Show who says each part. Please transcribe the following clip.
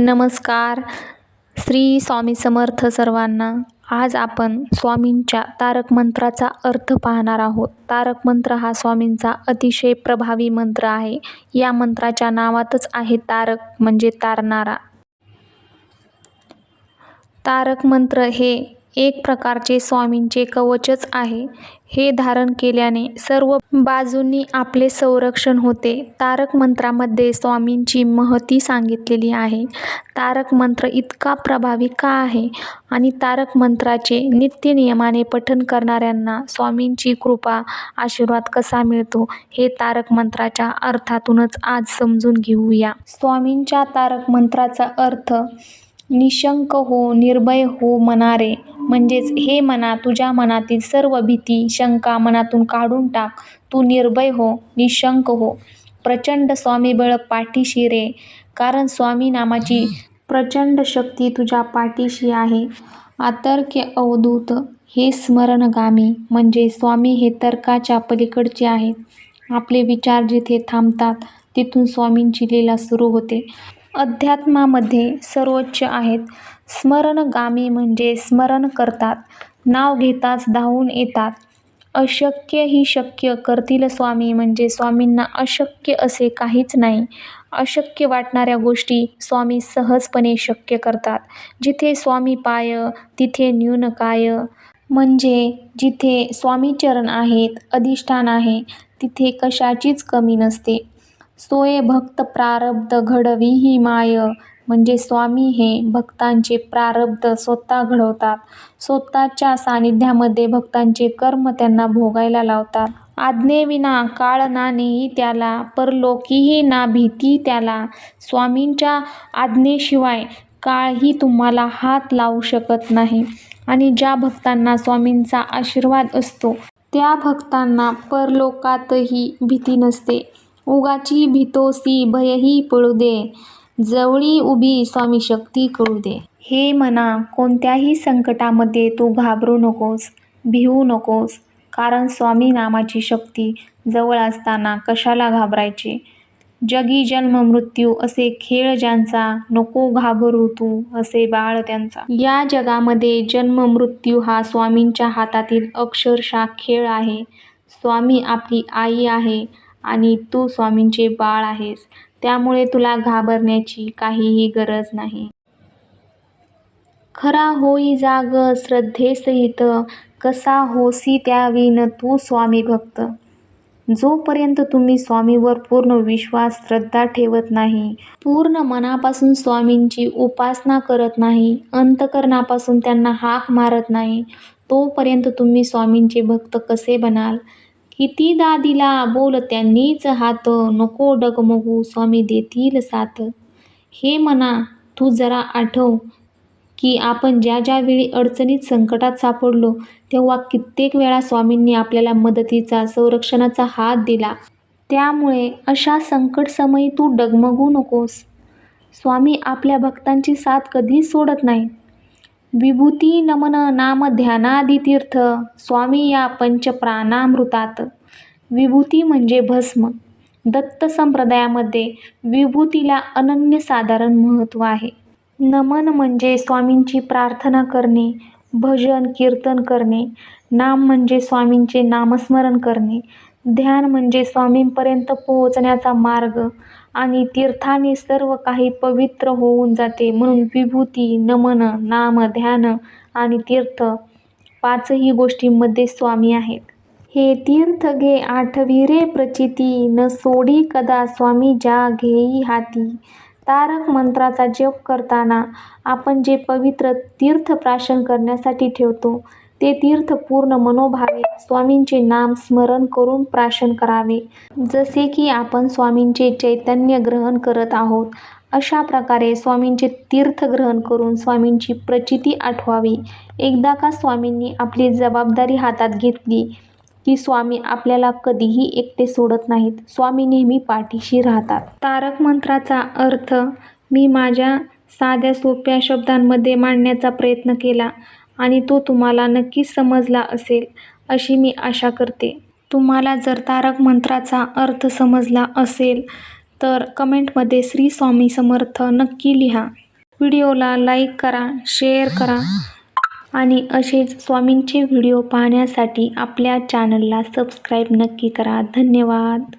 Speaker 1: नमस्कार. श्री स्वामी समर्थ सर्वांना आज आपण स्वामींच्या तारक मंत्राचा अर्थ पाहणार आहोत. तारक मंत्र हा स्वामींचा अतिशय प्रभावी मंत्र आहे. या मंत्राच्या नावातच आहे तारक म्हणजे तारणारा तारक मंत्र हे एक प्रकारचे स्वामींचे कवचच आहे. हे धारण केल्याने सर्व बाजूंनी आपले संरक्षण होते. तारक मंत्रामध्ये स्वामींची महती सांगितलेली आहे. तारक मंत्र इतका प्रभावी का आहे? आणि तारक मंत्राचे नित्य नियमाने पठण करणाऱ्यांना स्वामींची कृपा आशीर्वाद कसा मिळतो? हे तारक मंत्राच्या अर्थातूनच आज समजून घेऊया. स्वामींच्या तारक मंत्राचा अर्थ निशंक हो निर्भय हो मनारे. म्हणजेच हे मना तुझ्या मनातील सर्व भीती शंका मनातून काढून टाक. तू निर्भय हो निशंक हो. प्रचंड स्वामीबळ पाठीशी रे. कारण स्वामी नामाची प्रचंड शक्ती तुझ्या पाठीशी आहे. आतर्क्य अवधूत हे स्मरणगामी. म्हणजे स्वामी हे तर्काच्या पलीकडचे आहेत. आपले विचार जिथे थांबतात तिथून स्वामींची लीला सुरू होते. अध्यात्मामध्ये सर्वोच्च आहेत. स्मरणगामी म्हणजे स्मरण करतात. नाव घेताच धावून येतात. अशक्य ही शक्य करतील स्वामी म्हणजे स्वामींना अशक्य असे काहीच नाही. अशक्य वाटणाऱ्या गोष्टी स्वामी सहजपणे शक्य करतात. जिथे स्वामी पाय तिथे न्यून काय. म्हणजे जिथे स्वामीचरण आहेत अधिष्ठान आहे तिथे कशाचीच कमी नसते. सोये भक्त प्रारब्ध घडवी ही माय. म्हणजे स्वामी हे भक्तांचे प्रारब्ध स्वतः घडवतात. स्वतःच्या सानिध्यामध्ये भक्तांचे कर्म त्यांना भोगायला लावतात. आज्ञेविना काळ ना त्याला परलोकीही ना भीती त्याला. स्वामींच्या आज्ञेशिवाय काळही तुम्हाला हात लावू शकत नाही. आणि ज्या भक्तांना स्वामींचा आशीर्वाद असतो त्या भक्तांना परलोकातही भीती नसते. उगाची भीतोसी भयही पळू दे. जवळी उभी स्वामी शक्ती कळू दे. हे मना कोणत्याही संकटामध्ये तू घाबरू नकोस भिवू नकोस. कारण स्वामी नामाची शक्ती जवळ असताना कशाला घाबरायचे? जगी जन्म मृत्यू असे खेळ ज्यांचा नको घाबरू तू असे बाळ त्यांचा. या जगामध्ये जन्म मृत्यू हा स्वामींच्या हातातील अक्षरशः खेळ आहे. स्वामी आपली आई आहे. आणि तू स्वामींचे बाळ आहेस. त्यामुळे तुला घाबरण्याची काहीही गरज नाही. खरा होई जाग श्रद्धेसहित कसा होसी त्याविन तू स्वामी भक्त. जोपर्यंत तुम्ही स्वामीवर पूर्ण विश्वास श्रद्धा ठेवत नाही पूर्ण मनापासून स्वामींची उपासना करत नाही अंतकरणापासून त्यांना हाक मारत नाही तोपर्यंत तुम्ही स्वामींचे भक्त कसे बनाल? कितीदा दिला बोल त्यांनीच हात नको डगमगू स्वामी देतील साथ. हे म्हणा तू जरा आठव की आपण ज्या ज्या वेळी अडचणीत संकटात सापडलो तेव्हा कित्येक वेळा स्वामींनी आपल्याला मदतीचा संरक्षणाचा हात दिला. त्यामुळे अशा संकटसमयी तू डगमगू नकोस. स्वामी आपल्या भक्तांची साथ कधीच सोडत नाही. विभूती नमन नाम ध्यानादितीर्थ स्वामी या पंचप्राणामृतात. विभूती म्हणजे भस्म. दत्त संप्रदायामध्ये विभूतीला अनन्यसाधारण महत्त्व आहे. नमन म्हणजे स्वामींची प्रार्थना करणे भजन कीर्तन करणे. नाम म्हणजे स्वामींचे नामस्मरण करणे. ध्यान म्हणजे स्वामींपर्यंत पोहोचण्याचा मार्ग आणि तीर्थाने सर्व काही पवित्र होऊन जाते म्हणून विभूती नमन नाम ध्यान आणि तीर्थ पाचही गोष्टींमध्ये स्वामी आहेत. हे तीर्थ घे आठवी रे प्रचिती न सोडी कदा स्वामी ज्या घेई हाती. तारक मंत्राचा जप करताना आपण जे पवित्र तीर्थ प्राशन करण्यासाठी ठेवतो ते तीर्थ पूर्ण मनोभावे स्वामींचे नाम स्मरण करून प्राशन करावे. जसे की आपण स्वामींचे चैतन्य ग्रहण करत आहोत अशा प्रकारे स्वामींचे तीर्थ ग्रहण करून स्वामींची प्रचिती आठवावी. एकदा का स्वामींनी आपली जबाबदारी हातात घेतली की स्वामी आपल्याला कधीही एकटे सोडत नाहीत. स्वामी नेहमी पाठीशी राहतात. तारक मंत्राचा अर्थ मी माझ्या साध्या सोप्या शब्दांमध्ये मांडण्याचा प्रयत्न केला. आणि तो तुम्हाला नक्कीच समजला असेल अशी मी आशा करते. तुम्हाला जर तारक मंत्राचा अर्थ समजला असेल तर कमेंटमध्ये श्री स्वामी समर्थ नक्की लिहा. व्हिडिओला लाईक करा शेअर करा आणि असेच स्वामींचे व्हिडिओ पाहण्यासाठी आपल्या चॅनलला सबस्क्राईब नक्की करा. धन्यवाद.